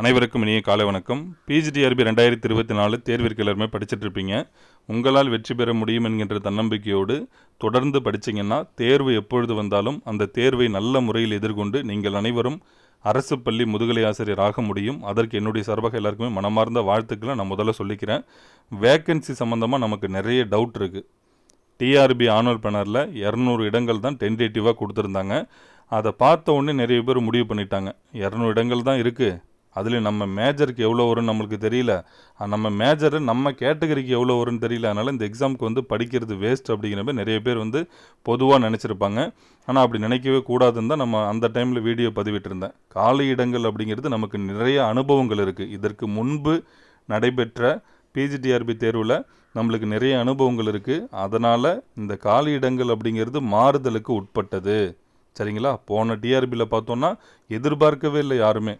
அனைவருக்கும் இனிய காலை வணக்கம். பிஜிடிஆர்பி ரெண்டாயிரத்தி இருபத்தி நாலு தேர்விற்கு எல்லாருமே படிச்சுட்டு இருப்பீங்க உங்களால் வெற்றி பெற முடியும் என்கின்ற தன்னம்பிக்கையோடு தொடர்ந்து படிச்சீங்கன்னா தேர்வு எப்பொழுது வந்தாலும் அந்த தேர்வை நல்ல முறையில் எதிர்கொண்டு நீங்கள் அனைவரும் அரசு பள்ளி முதுகலை ஆசிரியர் ஆக முடியும். அதற்கு என்னுடைய சார்பாக எல்லாருக்குமே மனமார்ந்த வாழ்த்துக்களை நான் முதல்ல சொல்லிக்கிறேன். வேக்கன்சி சம்மந்தமாக நமக்கு நிறைய டவுட் இருக்குது டிஆர்பி ஆனுவல் பேனரில் இரநூறு இடங்கள் தான் டென்டேட்டிவாக கொடுத்துருந்தாங்க. அதை பார்த்த உடனே நிறைய பேர் முடிவு பண்ணிட்டாங்க. இரநூறு இடங்கள் தான் இருக்குது அதுலேயும் நம்ம மேஜருக்கு எவ்வளோ வரும்னு நம்மளுக்கு தெரியல. நம்ம மேஜரு நம்ம கேட்டகரிக்கு எவ்வளோ வரும்னு தெரியல. அதனால் இந்த எக்ஸாமுக்கு வந்து படிக்கிறது வேஸ்ட் அப்படிங்கிற மாதிரி நிறைய பேர் வந்து பொதுவாக நினச்சிருப்பாங்க. ஆனால் அப்படி நினைக்கவே கூடாதுன்னு தான் நம்ம அந்த டைமில் வீடியோ பதிவிட்டிருந்தேன். காலி இடங்கள் அப்படிங்கிறது நமக்கு நிறைய அனுபவங்கள் இருக்குது இதற்கு முன்பு நடைபெற்ற பிஜிடிஆர்பி தேர்வில் நம்மளுக்கு நிறைய அனுபவங்கள் இருக்குது அதனால் இந்த காலி இடங்கள் அப்படிங்கிறது மாறுதலுக்கு உட்பட்டது. சரிங்களா? போன டிஆர்பியில் பார்த்தோன்னா எதிர்பார்க்கவே இல்லை யாருமே.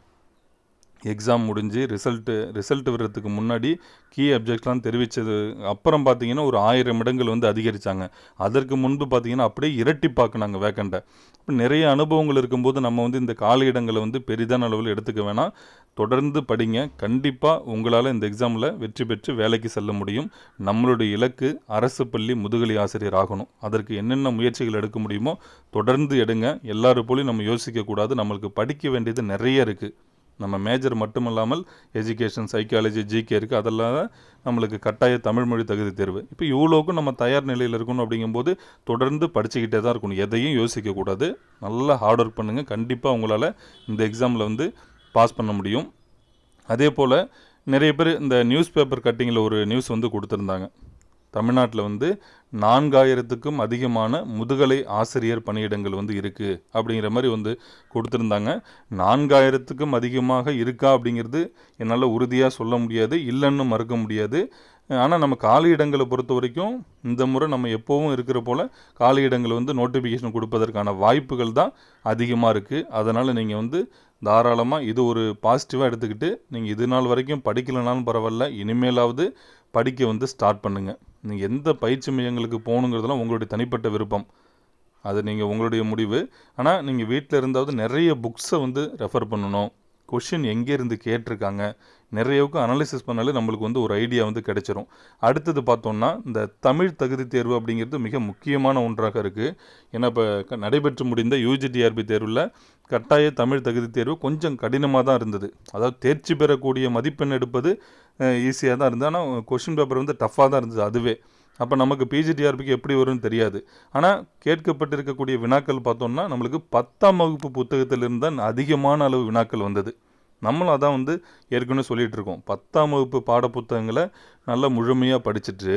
எக்ஸாம் முடிஞ்சு ரிசல்ட்டு ரிசல்ட் வர்றதுக்கு முன்னாடி கீ அப்ஜெக்ட்லாம் தெரிவித்தது அப்புறம் பார்த்தீங்கன்னா ஒரு ஆயிரம் இடங்கள் வந்து அதிகரித்தாங்க அதற்கு முன்பு பார்த்தீங்கன்னா அப்படியே இரட்டிப்பாக்குனாங்க வேக்கண்ட்டை இப்போ நிறைய அனுபவங்கள் இருக்கும்போது நம்ம வந்து இந்த காலி இடங்களை வந்து பெரிதான அளவில் எடுத்துக்க வேணாம். தொடர்ந்து படிங்க. கண்டிப்பாக உங்களால் இந்த எக்ஸாமில் வெற்றி பெற்று வேலைக்கு செல்ல முடியும். நம்மளுடைய இலக்கு அரசு பள்ளி முதுகலை ஆசிரியர் ஆகணும். அதற்கு என்னென்ன முயற்சிகள் எடுக்க முடியுமோ தொடர்ந்து எடுங்க. எல்லாரும் போலையும் நம்ம யோசிக்கக்கூடாது. நம்மளுக்கு படிக்க வேண்டியது நிறைய இருக்குது நம்ம மேஜர் மட்டுமல்லாமல் எஜுகேஷன் சைக்காலஜி ஜிகே இருக்குது அதெல்லாம் நம்மளுக்கு கட்டாய தமிழ் மொழி தகுதி தேர்வு. இப்போ இவ்வளோக்கும் நம்ம தயார் நிலையில் இருக்கணும் அப்படிங்கும்போது தொடர்ந்து படிச்சுக்கிட்டே தான் இருக்கணும். எதையும் யோசிக்கக்கூடாது நல்லா ஹார்ட் ஒர்க் பண்ணுங்கள் கண்டிப்பாக உங்களால் இந்த எக்ஸாமில் வந்து பாஸ் பண்ண முடியும். அதே போல் நிறைய பேர் இந்த நியூஸ் பேப்பர் கட்டிங்கில் ஒரு நியூஸ் வந்து கொடுத்துருந்தாங்க. தமிழ்நாட்டில் வந்து நான்காயிரத்துக்கும் அதிகமான முதுகலை ஆசிரியர் பணியிடங்கள் வந்து இருக்குது அப்படிங்கிற மாதிரி வந்து கொடுத்துருந்தாங்க. நான்காயிரத்துக்கும் அதிகமாக இருக்கா அப்படிங்கிறது என்னால் உறுதியாக சொல்ல முடியாது இல்லைன்னு மறுக்க முடியாது. ஆனால் நம்ம காலி இடங்களை பொறுத்த வரைக்கும் இந்த முறை நம்ம எப்போவும் இருக்கிற போல் காலி இடங்களை வந்து நோட்டிஃபிகேஷன் கொடுப்பதற்கான வாய்ப்புகள் தான் அதிகமாக இருக்குது அதனால் நீங்கள் வந்து தாராளமாக இது ஒரு பாசிட்டிவாக எடுத்துக்கிட்டு நீங்கள் இது நாள் வரைக்கும் படிக்கலைனாலும் பரவாயில்ல இனிமேலாவது படிக்க வந்து ஸ்டார்ட் பண்ணுங்கள் நீங்கள் எந்த பயிற்சி மையங்களுக்கு போகணுங்கிறதெல்லாம் உங்களுடைய தனிப்பட்ட விருப்பம். அது நீங்கள் உங்களுடைய முடிவு. ஆனால் நீங்கள் வீட்டில் இருந்தாவது நிறைய புக்ஸை வந்து ரெஃபர் பண்ணணும். கொஷின் எங்கேருந்து கேட்டிருக்காங்க? நிறையவுக்கு அனாலிசிஸ் பண்ணாலே நம்மளுக்கு வந்து ஒரு ஐடியா வந்து கிடைச்சிரும். அடுத்தது பார்த்தோம்னா இந்த தமிழ் தகுதி தேர்வு அப்படிங்கிறது மிக முக்கியமான ஒன்றாக இருக்குது ஏன்னா இப்போ நடைபெற்று முடிந்த யூஜிடிஆர்பி தேர்வில் கட்டாய தமிழ் தகுதி தேர்வு கொஞ்சம் கடினமாக தான் இருந்தது. அதாவது தேர்ச்சி பெறக்கூடிய மதிப்பெண் எடுப்பது ஈஸியாக தான் இருந்தது. ஆனால் கொஷின் பேப்பர் வந்து டஃப்பாக தான் இருந்தது அதுவே. அப்போ நமக்கு பிஜிடிஆர்பிக்கு எப்படி வரும்னு தெரியாது. ஆனால் கேட்கப்பட்டிருக்கக்கூடிய வினாக்கள் பார்த்தோம்னா நம்மளுக்கு பத்தாம் வகுப்பு புத்தகத்திலிருந்து தான் அதிகமான அளவு வினாக்கள் வந்தது. நம்மளும் அதான் வந்து ஏற்கனவே சொல்லிகிட்டு இருக்கோம் பத்தாம் வகுப்பு பாடப்புத்தகங்களை நல்லா முழுமையாக படிச்சுட்டு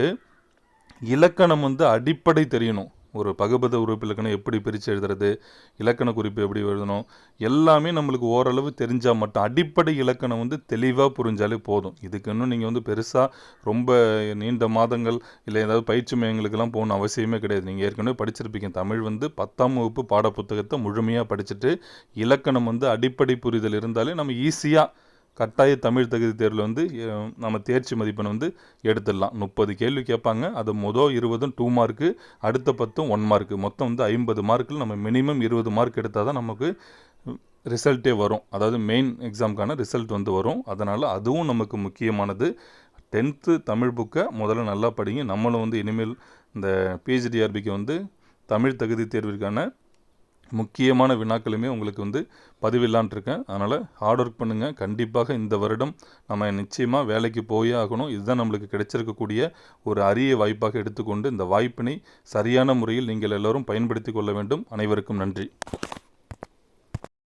இலக்கணம் வந்து அடிப்படை தெரியணும். ஒரு பகுபத உறுப்பு இலக்கணம் எப்படி பிரித்து எழுதுறது இலக்கண குறிப்பு எப்படி எழுதணும் எல்லாமே நம்மளுக்கு ஓரளவு தெரிஞ்சால் மட்டும் அடிப்படை இலக்கணம் வந்து தெளிவாக புரிஞ்சாலே போதும். இதுக்கு இன்னும் நீங்கள் வந்து பெருசாக ரொம்ப நீண்ட மாதங்கள் இல்லை ஏதாவது பயிற்சி மையங்களுக்கெல்லாம் போகணும் அவசியமே கிடையாது. நீங்கள் ஏற்கனவே படிச்சிருப்பீங்க. தமிழ் வந்து பத்தாம் வகுப்பு பாடப்புத்தகத்தை முழுமையாக படிச்சுட்டு இலக்கணம் வந்து அடிப்படை புரிதல் இருந்தாலே நம்ம ஈஸியாக கட்டாய தமிழ் தகுதி தேர்வில் வந்து நம்ம தேர்ச்சி மதிப்பெண் வந்து எடுத்துடலாம். முப்பது கேள்வி கேட்பாங்க. அது மொதல் இருபதும் டூ மார்க்கு அடுத்த பத்தும் ஒன் மார்க்கு மொத்தம் வந்து ஐம்பது மார்க்கில் நம்ம மினிமம் இருபது மார்க் எடுத்தால் தான் நமக்கு ரிசல்ட்டே வரும். அதாவது மெயின் எக்ஸாமுக்கான ரிசல்ட் வந்து வரும். அதனால் அதுவும் நமக்கு முக்கியமானது. டென்த்து தமிழ் புக்கை முதல்ல நல்லா படிங்க. நம்மளும் வந்து இனிமேல் இந்த பிஹெச்டிஆர்பிக்கு வந்து தமிழ் தகுதி தேர்விற்கான முக்கியமான வினாக்களுமே உங்களுக்கு வந்து பதிவில்லான்ட்ருக்கேன். அதனால் ஹார்ட் ஒர்க் பண்ணுங்கள் கண்டிப்பாக இந்த வருடம் நம்ம நிச்சயமாக வேலைக்கு போயே ஆகணும். இதுதான் நம்மளுக்கு கிடைச்சிருக்கக்கூடிய ஒரு அரிய வாய்ப்பாக எடுத்துக்கொண்டு இந்த வாய்ப்பினை சரியான முறையில் நீங்கள் எல்லோரும் பயன்படுத்தி கொள்ள வேண்டும். அனைவருக்கும் நன்றி.